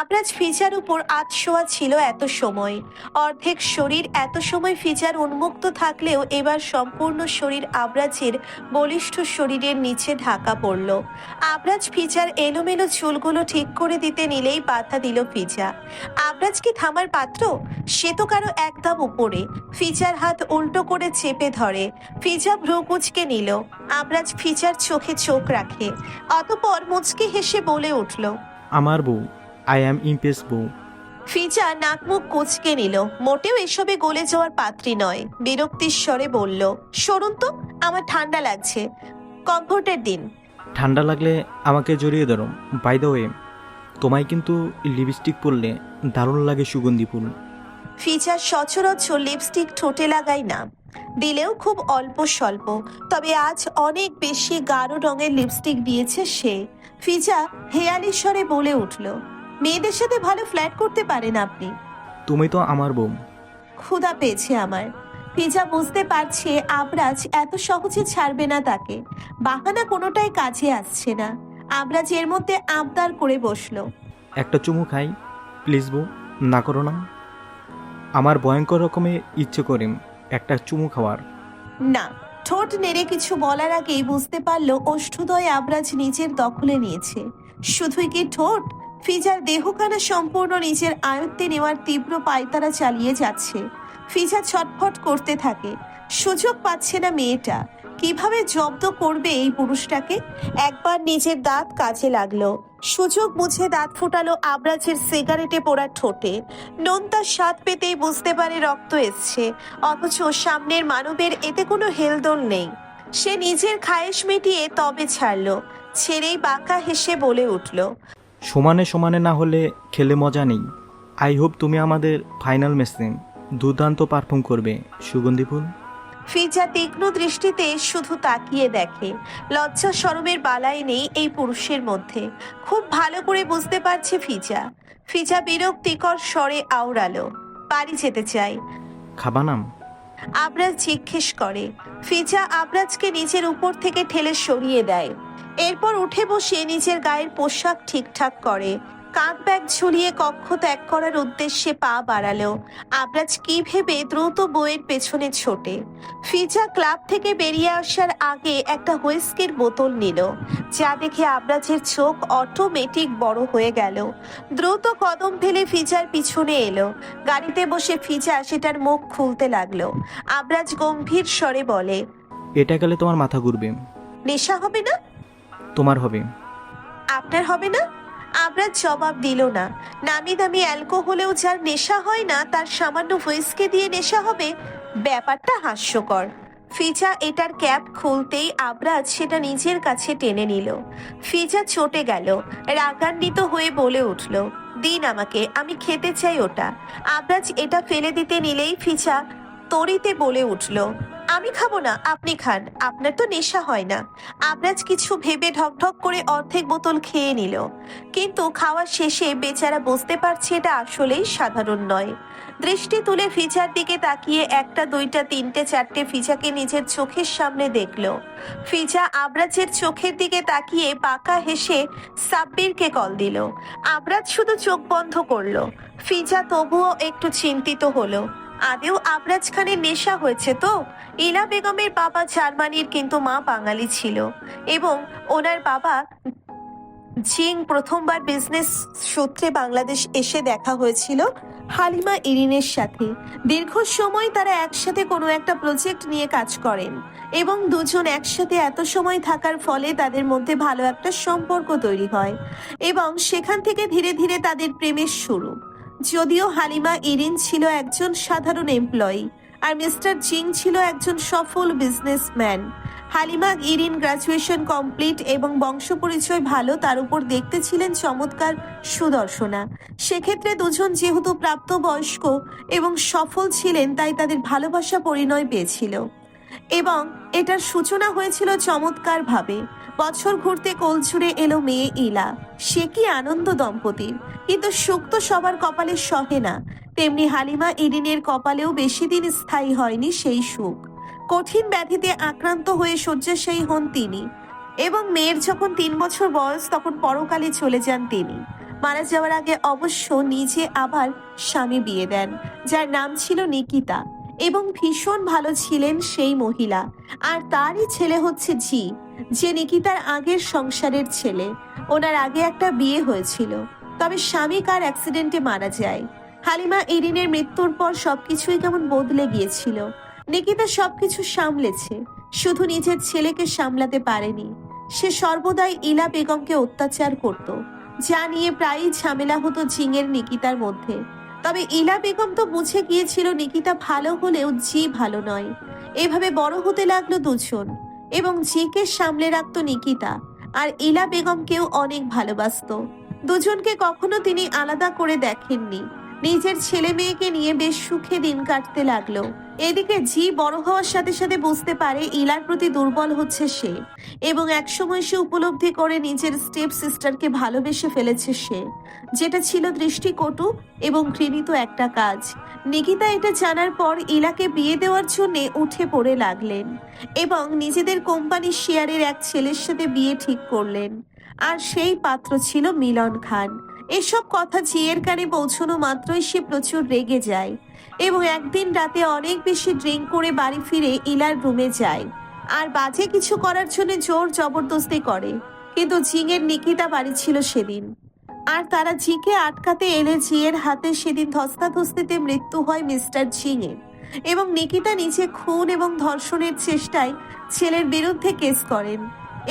আবরাজ ফিজার উপর আতশোয়া ছিল এত সময়। অর্ধেক শরীর এত সময় ফিজার উন্মুক্ত থাকলেও এবার সম্পূর্ণ শরীর আবরাজের বলিষ্ঠ শরীরের নিচে ঢাকা পড়ল। আবরাজ ফিজার এলোমেলো চুলগুলো ঠিক করে দিতে নিলেই বাধা দিল ফিজা। আবরাজ কি থামার পাত্র? সে তো কারও একদম উপরে। ফিজার হাত উল্টো করে চেপে ধরে। ফিজা ভ্রু কুচকে নিল। আবরাজ ফিজার চোখে চোখ রাখে। অতপর মুচকে হেসে বলে উঠল, আমার বউ আই অ্যাম ইমপ্রেস বউ ফিজা নাক মুখ কুচকে নিল। মোটেও এসবে গলে যাওয়ার পাত্রী নয় বিরক্তির স্বরে বলল সরুন তো আমার ঠান্ডা লাগছে। কমফোর্টের দিন। ঠান্ডা লাগলে আমাকে জড়িয়ে ধরো। বাই দ্য ওয়ে তোমায় কিন্তু লিপস্টিক পরলে দারুণ লাগে সুগন্ধি ফুল। ফিজা সচরাচর লিপস্টিক ঠোঁটে লাগায় না। দিলেও খুব অল্প স্বল্প তবে আজ অনেক বেশি গাঢ় রঙের লিপস্টিক দিয়েছে সে। ফিজা হেয়ালি স্বরে বলে উঠল মেয়েদের সাথে ভালো ফ্ল্যাট করতে পারেন আপনি। তুমি তো আমার বউ ক্ষুধা পেয়েছে আমার। ফিজা বুঝতে পারছে আবরাজ এত সহজে ছাড়বে না তাকে। বাহানা কোনোটাই কাজে আসছে না। আবরাজ এর মধ্যে আবদার করে বসল। একটা চুমু খাই। প্লিজ বউ না করো না। আমার ভয়ঙ্কর রকমের ইচ্ছে করে একটা চুমু খাওয়ার। না ঠোঁট নেড়ে কিছু বলার আগেই বুঝতে পারল অষ্টুদয় আবরাজ নিজের দখলে নিয়েছে। শুধুই কি ঠোঁট? ফিজার দেহখানা সম্পূর্ণ নিজের আয়ত্তে নেওয়ার তীব্র পায়তারা চালিয়ে যাচ্ছে। ফিজা ছটফট করতে থাকে। সুযোগ পাচ্ছে না মেয়েটা। কীভাবে জব্দ করবে এই পুরুষটাকে? একবার নিজের দাঁত কাজে লাগল। সুযোগ বুঝে দাঁত ফোটালো আবরাজের সিগারেটে পোড়া ঠোঁটে। নোনতার স্বাদ পেতেই বুঝতে পারে রক্ত এসছে। অথচ সামনের মানবের এতে কোনো হেলদোল নেই। সে নিজের খায়েশ মিটিয়ে তবে ছাড়লো। ছেড়েই বাঁকা হেসে বলে উঠল সমানে সমানে না হলে খেলে মজা নেই। আই হোপ তুমি আমাদের ফাইনাল ম্যাচে দুর্দান্ত পারফর্ম করবে সুগন্ধি ফুল। ফিজা তীক্ষ্ণ দৃষ্টিতে শুধু তাকিয়ে দেখে। লজ্জা সরমের বালাই নেই এই পুরুষের মধ্যে। খুব ভালো করে বুঝতে পারছে ফিজা। ফিজা বিরক্তিকর স্বরে আওড়ালো। বাড়ি যেতে চাই। খাবা নাম? আবরাজ জিজ্ঞেস করে। ফিজা আবরাজকে নিচের উপর থেকে ঠেলে সরিয়ে দেয়। এরপর উঠে বসে নিজের গায়ের পোশাক ঠিকঠাক করে। কাঁধ ব্যাগ ঝুলিয়ে কক্ষ ত্যাগ করার উদ্দেশ্যে পা বাড়ালো। আবরাজ কি ভেবে দ্রুত বইয়ের পেছনে ছোটে। ফিজা ক্লাব থেকে বেরিয়ে আসার আগে একটা হুইস্কির বোতল নিল যা দেখে আবরাজের চোখ অটোমেটিক বড় হয়ে গেল। দ্রুত কদম ফেলে ফিজার পিছনে এলো। গাড়িতে বসে ফিজা সেটার মুখ খুলতে লাগল। আবরাজ গম্ভীর স্বরে বলে এটা গেলে তোমার মাথা ঘুরবে। নেশা হবে না? তোমার হবে। আপনার হবে না? আবরাজ জবাব দিল না। নামি দামি অ্যালকোহলেও যার নেশা হয় না, তার সামান্য হুইস্কি দিয়ে নেশা হবে, ব্যাপারটা হাস্যকর। ফিজা এটার ক্যাপ খুলতেই আবরাজ সেটা নিজের কাছে টেনে নিল। ফিজা চটে গেল, রাগান্বিত হয়ে বলে উঠল, দিন আমাকে, আমি খেতে চাই ওটা। আবরাজ এটা ফেলে দিতে নিলেই ফিজা তরিতে বলে উঠল আমি খাব না, আপনি খান। আপনার তো নেশা হয় না। আবরাজ কিছু ভেবে ঢকঢক করে অর্ধেক বোতল খেয়ে নিল। কিন্তু খাওয়া শেষে বেচারা বুঝতে পারছে এটা আসলেই সাধারণ নয়। দৃষ্টি তুলে ফিজার দিকে তাকিয়ে একটা, দুইটা, তিনটে, চারটে ফিজাকে নিজের চোখের সামনে দেখল। ফিজা আবরাজের চোখের দিকে তাকিয়ে পাকা হেসে সাব্বিরকে কল দিল। আবরাজ শুধু চোখ বন্ধ করল। ফিজা তবুও একটু চিন্তিত হলো। আদেও আবরাজ খানের নেশা হয়েছে তো? ইলা বেগমের বাবা জার্মানির কিন্তু মা বাঙালি ছিল এবং ওনার বাবা জিং প্রথমবার বিজনেস সূত্রে বাংলাদেশ এসে দেখা হয়েছিল হালিমা ইরিনের সাথে। দীর্ঘ সময় তারা একসাথে কোনো একটা প্রজেক্ট নিয়ে কাজ করেন এবং দুজন একসাথে এত সময় থাকার ফলে তাদের মধ্যে ভালো একটা সম্পর্ক তৈরি হয় এবং সেখান থেকে ধীরে ধীরে তাদের প্রেমের শুরু। যদিও হালিমা ইরিন ছিল একজন সাধারণ এমপ্লয়ি আর মিস্টার জিং ছিল একজন সফল businessman. Halima Irin graduation complete এবং বংশ পরিচয় ভালো, তার উপর দেখতে ছিলেন চমৎকার সুদর্শনা। সেক্ষেত্রে দুজন যেহেতু প্রাপ্তবয়স্ক এবং সফল ছিলেন, তাই তাদের ভালোবাসা পরিণয় পেয়েছিল। এবং এটার সূচনা হয়েছিল চমৎকার ভাবে বছর ঘুরতে কোলছুড়ে এলো মেয়ে ইলা। সে কি আনন্দ দম্পতির। কিন্তু সুখ তো সবার কপালে সহে না। তেমনি হালিমা ইরিনের কপালেও বেশি দিন স্থায়ী হয়নি সেই সুখ। কঠিন ব্যাধিতে আক্রান্ত হয়ে শয্যাশায়ী হন তিনি। এবং মেয়ের যখন তিন বছর বয়স, তখন পরকালে চলে যান তিনি। মারা যাওয়ার আগে অবশ্য নিজে আবার স্বামী বিয়ে দেন, যার নাম ছিল নিকিতা। এবং ভীষণ ভালো ছিলেন সেই মহিলা। আর তারই ছেলে হচ্ছে জি যে নিকিতার আগের সংসারের ছেলে। ওনার আগে একটা বিয়ে হয়েছিল। তবে স্বামী কার অ্যাক্সিডেন্টে মারা যায়। হালিমা ইরিনের মৃত্যুর পর সবকিছুই কেমন বদলে গিয়েছিল। নিকিতা সবকিছু সামলেছে। শুধু নিজের ছেলেকে সামলাতে পারেনি। সে সর্বদাই ইলা বেগমকে অত্যাচার করত। যা নিয়ে প্রায়ই ঝামেলা হতো ঝিঙের নিকিতার মধ্যে। তবে ইলা বেগম তো বুঝে গিয়েছিল নিকিতা ভালো হলেও জি ভালো নয়। এভাবে বড় হতে লাগল দুজন। এবং জিকে সামলে রাখত নিকিতা, আর ইলা বেগমকেও অনেক ভালোবাসত। দুজনকে কখনো তিনি আলাদা করে দেখেননি। নিজের ছেলে মেয়েকে নিয়ে বেশ সুখে দিন কাটতে লাগল। এদিকে জি বড় হওয়ার সাথে সাথে বুঝতে পারে ইলার প্রতি দুর্বল হচ্ছে সে এবং একসময় সে উপলব্ধি করে নিজের স্টেপ সিস্টারকে ভালোবেসে ফেলেছে সে। যেটা ছিল দৃষ্টিকটু এবং ঘৃণিত একটা কাজ। নিকিতা এটা জানার পর ইলাকে বিয়ে দেওয়ার জন্য উঠে পড়ে লাগলেন এবং নিজেদের কোম্পানির শেয়ারের এক ছেলের সাথে বিয়ে ঠিক করলেন। আর সেই পাত্র ছিল মিলন খান। এসব কথা ঝিয়ের কানে পৌঁছানো মাত্রই সে প্রচুর রেগে যায় এবং একদিন রাতে অনেক বেশি ড্রিঙ্ক করে বাড়ি ফিরে ইলার রুমে যায়। আর বাজে কিছু করার জন্য জোর জবরদস্তি করে, কিন্তু ঝিঙের নিকিতা বাড়ি ছিল সেদিন। আর তারা ঝিকে আটকাতে এলে ঝিয়ের হাতে সেদিন ধস্তাধস্তিতে মৃত্যু হয় মিস্টার ঝিঙের এবং নিকিতা নিচে খুন এবং ধর্ষণের চেষ্টায় ছেলের বিরুদ্ধে কেস করেন।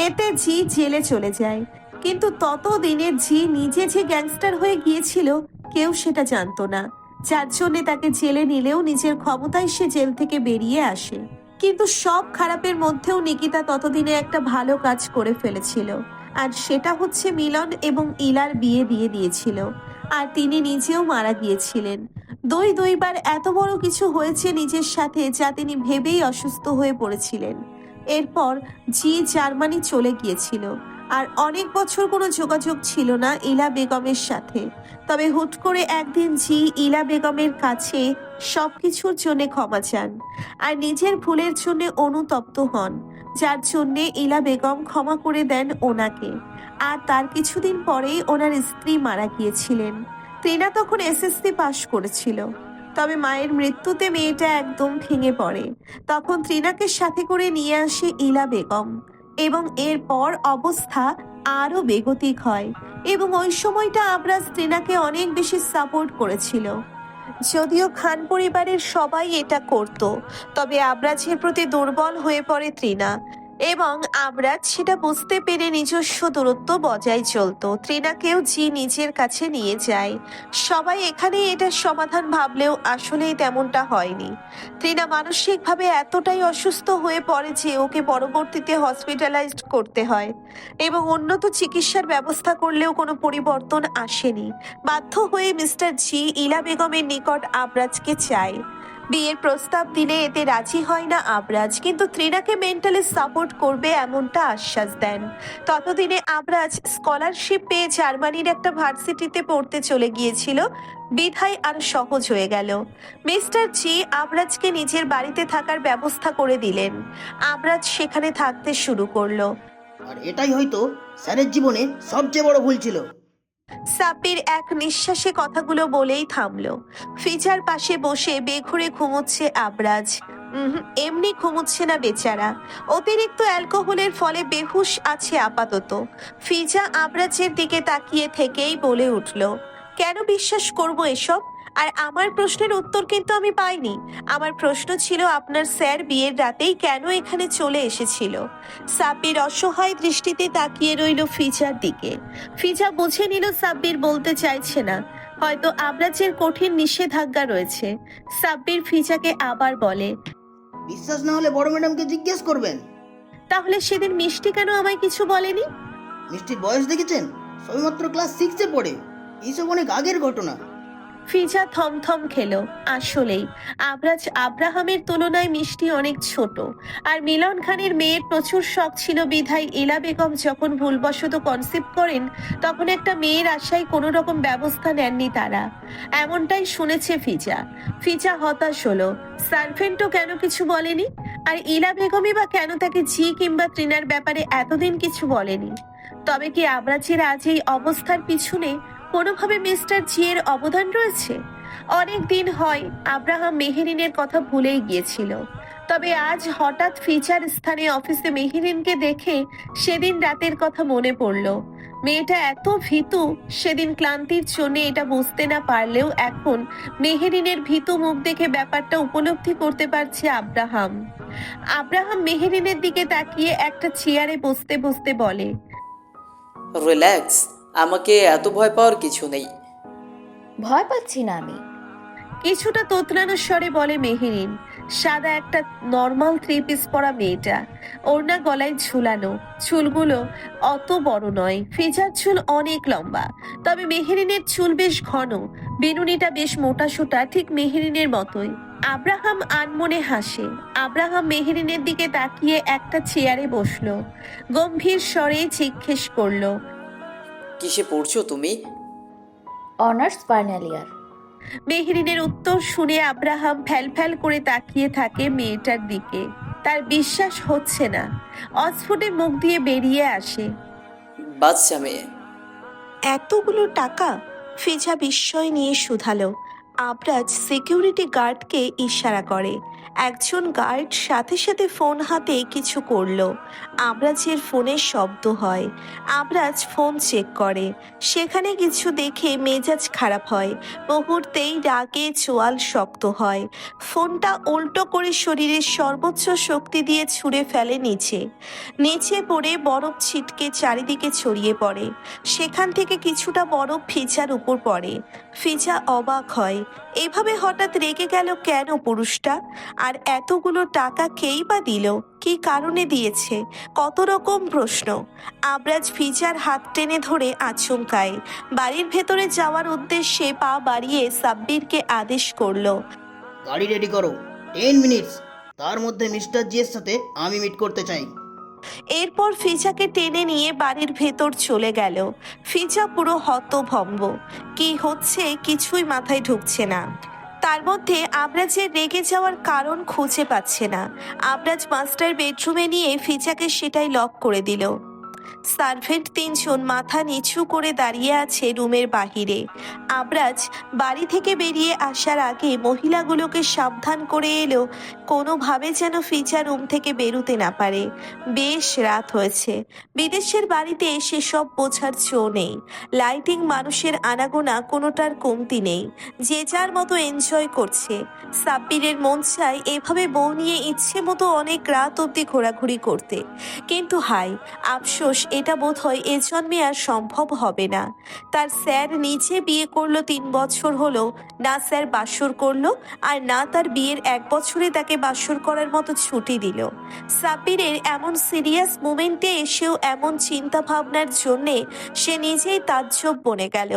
এতে ঝি জেলে চলে যায় কিন্তু ততদিনে ঝি নিজে যে গ্যাংস্টার হয়ে গিয়েছিল, কেউ সেটা জানতো না। যার জন্যে তাকে জেলে নিলেও নিজের ক্ষমতায় সে জেল থেকে বেরিয়ে আসে। কিন্তু সব খারাপের মধ্যেও নিকিতা ততদিনে একটা ভালো কাজ করে ফেলেছিল। আর সেটা হচ্ছে মিলন এবং ইলার বিয়ে দিয়ে দিয়েছিল। আর তিনি নিজেও মারা গিয়েছিলেন। দুই দুইবার এত বড় কিছু হয়েছে নিজের সাথে যা তিনি ভেবেই অসুস্থ হয়ে পড়েছিলেন। এরপর জি জার্মানি চলে গিয়েছিল। আর অনেক বছর কোনো যোগাযোগ ছিল না ইলা বেগমের সাথে। তবে হুট করে একদিন জি ইলা বেগমের কাছে সব কিছুর জন্য ক্ষমা চান আর নিজের ভুলের জন্য অনুতপ্ত হন, যার জন্যে ইলা বেগম ক্ষমা করে দেন ওনাকে। আর তার কিছুদিন পরেই ওনার স্ত্রী মারা গিয়েছিলেন। ত্রিনা তখন এসএসসি পাশ করেছিল। তবে মায়ের মৃত্যুতে মেয়েটা একদম ভেঙে পড়ে। তখন ত্রিনাকে সাথে করে নিয়ে আসে ইলা বেগম। এবং এরপর অবস্থা আরও বেগতিক হয় এবং ওই সময়টা আবরাজ ত্রিনাকে অনেক বেশি সাপোর্ট করেছিল। যদিও খান পরিবারের সবাই এটা করত, তবে আবরাজের প্রতি দুর্বল হয়ে পড়ে ত্রিনা। এবং আবরাজ সেটা বুঝতে পেরে নিজস্ব দূরত্ব বজায় চলতো। ত্রিনাকেও জি নিজের কাছে নিয়ে যায়। সবাই এখানে এটার সমাধান ভাবলেও আসলেই তেমনটা হয়নি। ত্রিনা মানসিকভাবে এতটাই অসুস্থ হয়ে পড়ে যে ওকে পরবর্তীতে হসপিটালাইজড করতে হয় এবং উন্নত চিকিৎসার ব্যবস্থা করলেও কোনো পরিবর্তন আসেনি। বাধ্য হয়ে মিস্টার জি ইলা বেগমের নিকট আবরাজকে চায়। বিয়ের প্রস্তাব দিলে এতে রাজি হয় না আবরাজ, কিন্তু ত্রিনাকে মেন্টালি সাপোর্ট করবে এমনটা আশ্বাস দেন। ততদিনে আবরাজ স্কলারশিপ পেয়ে জার্মানির একটা ভার্সিটিতে পড়তে চলে গিয়েছিল। বিধায় আরও সহজ হয়ে গেল। মিস্টার জি আবরাজকে নিজের বাড়িতে থাকার ব্যবস্থা করে দিলেন। আবরাজ সেখানে থাকতে শুরু করল। আর এটাই হয়তো স্যারের জীবনে সবচেয়ে বড় ভুল ছিল। সাব্বির এক নিঃশ্বাসে কথাগুলো বলেই থামলো। ফিজার পাশে বসে বেঘুরে ঘুমোচ্ছে আবরাজ। এমনি ঘুমুচ্ছে না বেচারা। অতিরিক্ত অ্যালকোহলের ফলে বেহুশ আছে আপাতত। ফিজা আবরাজের দিকে তাকিয়ে থেকেই বলে উঠল, কেন বিশ্বাস করব এসব? আর আমার প্রশ্নের উত্তর কিন্তু আমি পাইনি। আমার প্রশ্ন ছিল আপনার স্যার বিয়ের রাতেই কেন এখানে চলে এসেছিল? সাব্বির অসহায় দৃষ্টিতে তাকিয়ে রইল ফিজার দিকে। ফিজা বুঝে নিল সাব্বির বলতে চাইছে না। হয়তো আবরাজের কঠিন নিষেধাজ্ঞা রয়েছে। সাব্বির ফিজাকে আবার বলে বিশ্বাস না হলে বড় ম্যাডামকে জিজ্ঞেস করবেন। তাহলে সেদিন মিষ্টি কেন আমায় কিছু বলেনি? মিষ্টির বয়স দেখেছেন? সবেমাত্র ক্লাস সিক্সে পড়ে। এইসব অনেক আগের ঘটনা। ফিজা থমথম খেলো। আসলেই, আবরাজ আব্রাহামের তুলনায় মিষ্টি অনেক ছোট। আর মিলন খানের মেয়ের প্রচুর শখ ছিল বিধায় ইলা বেগম যখন ভুলবশত কনসেপ্ট করেন, তখন একটা মেয়ের আশায় কোনো রকম ব্যবস্থা নেননি তারা। এমনটাই শুনেছে ফিজা। ফিজা হতাশ হলো। সার্ভেন্টও কেন কিছু বলেনি? আর ইলা বেগমই বা কেন তাকে জি কিংবা ত্রিনার ব্যাপারে এতদিন কিছু বলেনি? তবে কি আবরাজের আজ এই অবস্থার পিছনে কোনোভাবে মিস্টার জি এর অবদান রয়েছে? অনেক দিন হয় আব্রাহাম মেহেরিনের কথা ভুলেই গিয়েছিল। তবে আজ হঠাৎ ফিচার স্থানে অফিসে মেহেরিনকে দেখে সেদিন রাতের কথা মনে পড়ল। মেয়েটা এত ভীতু, সেদিন ক্লান্তির জন্য এটা বুঝতে না পারলেও এখন মেহেরিনের ভীতু মুখ দেখে ব্যাপারটা উপলব্ধি করতে পারছে আব্রাহাম। আব্রাহাম মেহেরিনের দিকে তাকিয়ে একটা চেয়ারে বসতে বসতে বলে, রিল্যাক্স আমাকে এত ভয় পাওয়ার কিছু নেই। ভয় পাচ্ছি না আমি। কিছুটা তোতলানো স্বরে বলে মেহেরিন সাদা একটা নর্মাল থ্রি পিস পরা মেয়েটা। ওড়না গলায় ঝুলানো চুলগুলো অত বড় নয় ফিজার চুল অনেক লম্বা। তবে মেহেরিনের চুল বেশ ঘন বেনুনিটা বেশ মোটা সোটা ঠিক মেহেরিনের মতোই। আব্রাহাম আনমনে হাসে। আব্রাহাম মেহেরিনের দিকে তাকিয়ে একটা চেয়ারে বসল। গম্ভীর স্বরে জিজ্ঞেস করল কিসে পড়ছো তুমি? Honours final year. মেহরিনের উত্তর শুনে আব্রাহাম ফ্যাল ফ্যাল করে তাকিয়ে থাকে মেয়েটার দিকে। তার বিশ্বাস হচ্ছে না। অস্ফুটে মুখ দিয়ে বেরিয়ে আসে। বাচ্চা মেয়ে। এতগুলো টাকা ফিজা বিস্ময় নিয়ে শুধালো। আবরাজ সিকিউরিটি গার্ডকে ইশারা করে। একজন গার্ড সাথে সাথে ফোন হাতে কিছু করল। আবরাজের ফোনের শব্দ হয়। আবরাজ ফোন চেক করে। সেখানে কিছু দেখে মেজাজ খারাপ হয়। মুহূর্তেই রাগে চোয়াল শক্ত হয়। ফোনটা উল্টো করে শরীরের সর্বোচ্চ শক্তি দিয়ে ছুঁড়ে ফেলে নিচে। নিচে পড়ে বরফ ছিটকে চারিদিকে ছড়িয়ে পড়ে। সেখান থেকে কিছুটা বরফ ফিজার উপর পড়ে। ফিজা অবাক হয়। এভাবে হঠাৎ রেগে গেল কেন পুরুষটা? আর এতগুলো টাকা কেই বা দিল? কি কারণে দিয়েছে? কত রকম প্রশ্ন। আবরাজ ফিজার হাত টেনে ধরে আচমকায়। বাড়ির ভেতরে যাওয়ার উদ্দেশ্যে পা বাড়িয়ে সাব্বিরকে আদেশ করল। গাড়ি রেডি করো। টেন মিনিটস তার মধ্যে মিস্টার জি এর সাথে আমি মিট করতে চাই। এরপর ফিজাকে টেনে নিয়ে বাড়ির ভেতর চলে গেল। ফিজা পুরো হতভম্ব। কি হচ্ছে কিছুই মাথায় ঢুকছে না। তার মধ্যে আবরাজের রেগে যাওয়ার কারণ খুঁজে পাচ্ছে না। আমরাজ মাস্টার বেডরুমে নিয়ে ফিজাকে সেটাই লক করে দিল। সার্ভেন্ট তিনজন মাথা নিচু করে দাঁড়িয়ে আছে রুমের বাহিরে। আবরাজ বাড়ি থেকে বেরিয়ে আসার আগে মহিলাগুলোকে সাবধান করে এলো কোনোভাবে যেন ফিজা রুম থেকে বেরুতে না পারে। বেশ রাত হয়েছে। বিদেশের বাড়িতে সেসব বোঝার চো নেই। লাইটিং মানুষের আনাগোনা কোনোটার কমতি নেই। যে যার মতো এনজয় করছে। সাব্বিরের মন চায় এভাবে বউ নিয়ে ইচ্ছে মতো অনেক রাত অবধি ঘোরাঘুরি করতে। কিন্তু হাই আফসোস এটা বোধ হয় এ জন্মে আর সম্ভব হবে না। তার স্যার নিজে বিয়ে করল তিন বছর হলো, না স্যার বাসর করল আর না তার বিয়ের এক বছরে তাকে বাসর করার মতো ছুটি দিল। সাব্বিরের এমন সিরিয়াস মুমেন্টে এসেও এমন চিন্তা ভাবনার জন্যে সে নিজেই তাজ্জব বনে গেল।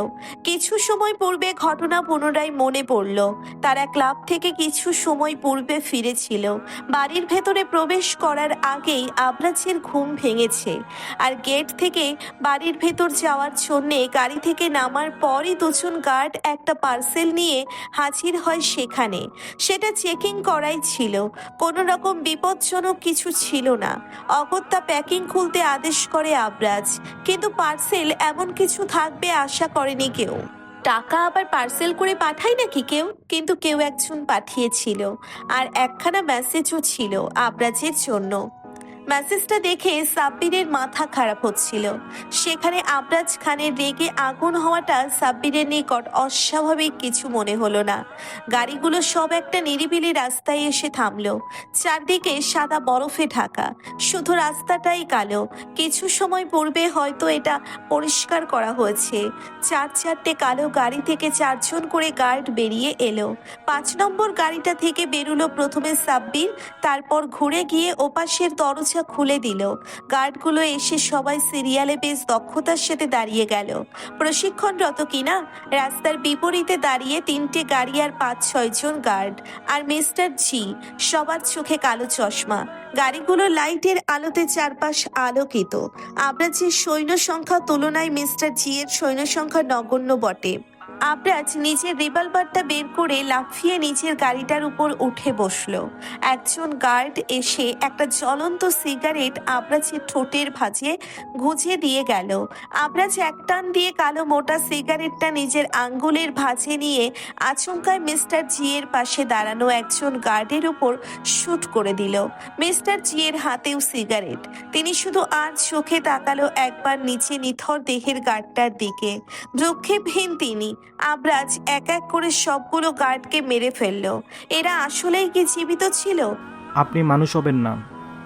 কিছু সময় পূর্বে ঘটনা পুনরায় মনে পড়ল। তারা ক্লাব থেকে কিছু সময় পূর্বে ফিরেছিল। বাড়ির ভেতরে প্রবেশ করার আগেই আবরাজের ঘুম ভেঙেছে। আর গেট থেকে বাড়ির ভেতর যাওয়ার জন্যে গাড়ি থেকে নামার পরই দুজন গার্ড একটা পার্সেল নিয়ে হাজির হয় সেখানে। সেটা চেকিং করাই ছিল। কোনো রকম বিপজ্জনক কিছু ছিল না। অগত্যা প্যাকিং খুলতে আদেশ করে আবরাজ। কিন্তু পার্সেল এমন কিছু থাকবে আশা করেনি কেউ। টাকা আবার পার্সেল করে পাঠায় নাকি কেউ? কিন্তু কেউ একজন পাঠিয়েছিল। আর একখানা মেসেজও ছিল আবরাজের জন্য। মেসেজটা দেখে সাব্বিরের মাথা খারাপ হচ্ছিল। সেখানে আবরাজ খানের রেগে আগুন হওয়াটা সাব্বিরের নিকট অস্বাভাবিক কিছু মনে হলো না। গাড়িগুলো সব একটা নিরিবিলি রাস্তায় এসে থামলো। চারদিকে সাদা বরফে ঢাকা। শুধু রাস্তাটাই কালো। কিছু সময় পূর্বে হয়তো এটা পরিষ্কার করা হয়েছে। চার চারটে কালো গাড়ি থেকে চারজন করে গার্ড বেরিয়ে এলো। পাঁচ নম্বর গাড়িটা থেকে বেরুলো প্রথমে সাব্বির, তারপর ঘুরে গিয়ে ওপাশের দরজা খুলে দিল। গার্ডগুলো এসে সবাই সিরিয়ালে বেশ দক্ষতার সাথে দাঁড়িয়ে গেল। প্রশিক্ষণরত কিনা? রাস্তার বিপরীতে দাঁড়িয়ে তিনটে গাড়ি আর পাঁচ ছয়জন গার্ড। আর মিস্টার জি, সবার চোখে কালো চশমা। গাড়িগুলো লাইটের আলোতে চারপাশ আলোকিত। আমরা যে সৈন্য সংখ্যা তুলনায় মিস্টার জি এর সৈন্য সংখ্যা নগণ্য বটে। আবরাজ নিজের রিভলভারটা বের করে লাফিয়ে নিজের গাড়িটার উপর উঠে বসল। একজন গার্ড এসে একটা জ্বলন্ত সিগারেট আবরাজের ঠোঁটের ভাঁজে গুঁজে দিয়ে গেল। আবরাজ এক টান দিয়ে কালো মোটা সিগারেটটা নিজের আঙ্গুলের ভাঁজে নিয়ে আচমকায় মিস্টার জি এর পাশে দাঁড়ানো একজন গার্ডের উপর শুট করে দিল। মিস্টার জি এর হাতেও সিগারেট। তিনি শুধু আজ চোখে তাকালো একবার নিচে নিথর দেহের গার্ডটার দিকে। ভ্রুক্ষেপহীন তিনি। আবরাজ এক এক করে সবগুলো গার্ডকে মেরে ফেলল। এরা আসলেই কি জীবিত ছিল? আপনি মানুষ হবেন না।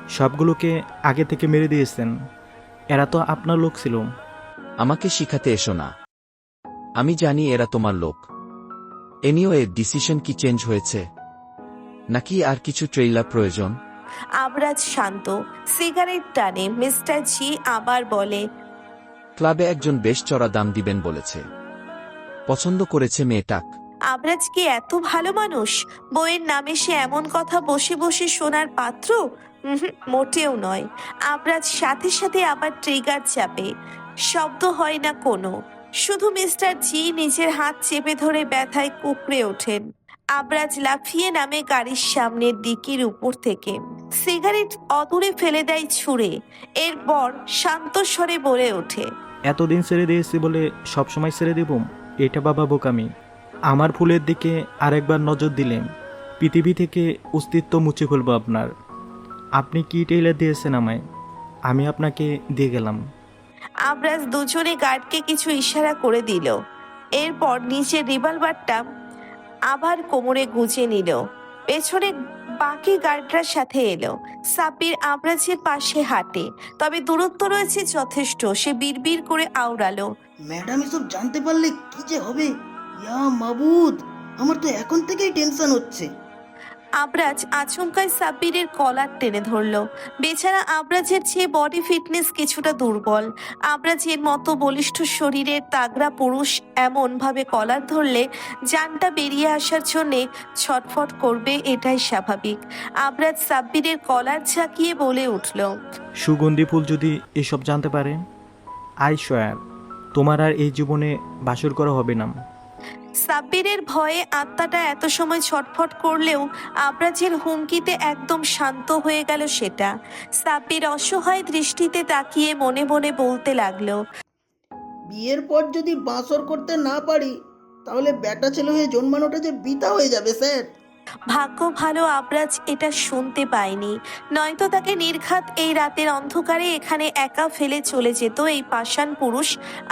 সবগুলোকে আগে থেকে মেরে দিয়েছেন। এরা তো আপনার লোক ছিল। আমাকে শিখাতে এসো না। আমি জানি এরা তোমার লোক। এনিও এর ডিসিশন কি চেঞ্জ হয়েছে? নাকি আর কিছু ট্রেইলার প্রয়োজন? আবরাজ শান্ত সিগারেট টানে মিস্টার জি আবার বলে ক্লাবে একজন বেশ চড়া দাম দিবেন বলেছে। পছন্দ করেছে মেয়েটাক। আবরাজ কি এত ভালো মানুষ? বইয়ের নামে সে এমন কথা বসে বসে শোনার পাত্র? উহুম, মোটেও নয়। আবরাজ সাথে সাথে আবার ট্রিগার চাপে। শব্দ হয় না কোনো। শুধু মিস্টার জি নিজের হাত চেপে ধরে ব্যথায় কুকড়ে ওঠেন। আবরাজ লাফিয়ে নামে গাড়ির সামনের দিকের উপর থেকে। সিগারেট অদূরে ফেলে দেয় ছুঁড়ে। এরপর শান্ত স্বরে বলে ওঠে এতদিন ছেড়ে দিয়েছি বলে সবসময় ছেড়ে দেব? এটা বাবা বোকামি। আমার ফুলের দিকে আরেকবার নজর দিলেন। পৃথিবী থেকে অস্তিত্ব মুছে ফেলব আপনার। আপনি কি টেইলার দিয়েছেন আমায়? আমি আপনাকে দিয়ে গেলাম। আবরাজ দুজনে গার্ডকে কিছু ইশারা করে দিল। এরপর নিচের রিভলভারটা আবার কোমরে গুজে নিল। পেছনে বাকি গার্ডরার সাথে এলো। সাব্বির আমরাজের পাশে হাঁটে, তবে দূরত্ব রয়েছে যথেষ্ট, সে বিড়বিড় করে আওড়ালো। ম্যাডাম, এসব জানতে পারলে কি যে হবে? ইয়া মাবুদ, আমার তো এখন থেকেই টেনশন হচ্ছে। আবরাজ আচমকায় সাব্বিরের কলার টেনে ধরল। বেচারা আবরাজের চেয়ে বডি ফিটনেস কিছুটা দুর্বল। আবরাজের মতো বলিষ্ঠ শরীরের তাগড়া পুরুষ এমন ভাবে কলার ধরলে জানটা বেরিয়ে আসার জন্যে ছটফট করবে এটাই স্বাভাবিক। আবরাজ সাব্বিরের কলার ঝাঁকিয়ে বলে উঠল, সুগন্ধি ফুল যদি এসব জানতে পারে? আই শয়ার তোমার আর এই জীবনে বাসর করা হবে না। সাব্বিরের ভয়ে আত্মাটা এত সময় ছটফট করলেও আবরাজের হুমকিতে একদম শান্ত হয়ে গেল সেটা। সাব্বির অসহায় দৃষ্টিতে তাকিয়ে মনে মনে বলতে লাগল, বিয়ের পর যদি বাঁসর করতে না পারি, তাহলে ব্যাটা ছেলে হয়ে জন্মানোটা যে বিতা হয়ে যাবে, স্যার। ভাগ্য ভালো আবরাজ এটা শুনতে পায়নি। নয়তো তাকে নির্ঘাত এই রাতের অন্ধকারে এখানে একা ফেলে চলে যেত এই পাষাণ পুরুষ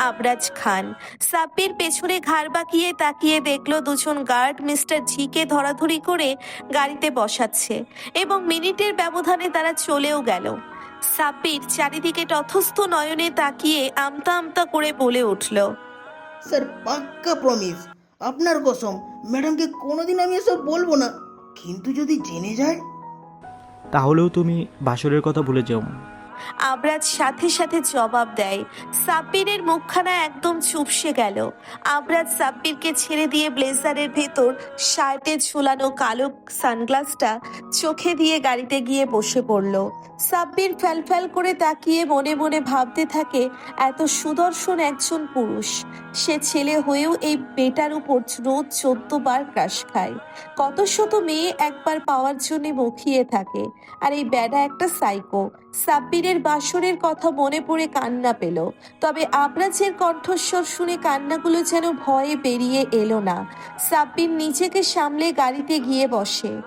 আবরাজ খান। সাব্বির পেছনে ঘাড় বাঁকিয়ে তাকিয়ে দেখল দুজন গার্ড মিস্টার ঝিকে ধরাধরি করে গাড়িতে বসাচ্ছে এবং মিনিটের ব্যবধানে তারা চলেও গেল। সাব্বির চারিদিকে তথস্থ নয়নে তাকিয়ে আমতা আমতা করে বলে উঠল, স্যার, পাক্কা প্রমিস আপনার কসম, ম্যাডামকে কোনোদিন আমি এসব বলব না। কিন্তু যদি জেনে যায়? তাহলেও তুমি বাসরের কথা ভুলে যাও আবরাজ সাথে সাথে জবাব দেয়, সাব্বিরের মুখখানা একদম চুপসে গেল। আবরাজ সাব্বিরকে ছেড়ে দিয়ে ব্লেজারের ভেতর শার্টে ঝুলানো কালো সানগ্লাসটা চোখে দিয়ে গাড়িতে গিয়ে বসে পড়ল। সাব্বির ফ্যালফ্যাল করে তাকিয়ে মনে মনে ভাবতে থাকে, এত সুদর্শন একজন পুরুষ। সে ছেলে হয়েও এই বেটার উপর রোজ চোদ্দ বার ক্রাশ খায়। কত শত মেয়ে একবার পাওয়ার জন্য মুখিয়ে থাকে, আর এই ব্যাডা একটা সাইকো সাব্বিরের বাসরের কথা মনে পড়ে কান্না পেল। তবে আবরাজের কণ্ঠস্বর শুনে কান্নাগুলো যেন ভয়ে বেরিয়ে এলো না। সাব্বির নিজেকে সামলে গাড়িতে গিয়ে বসে।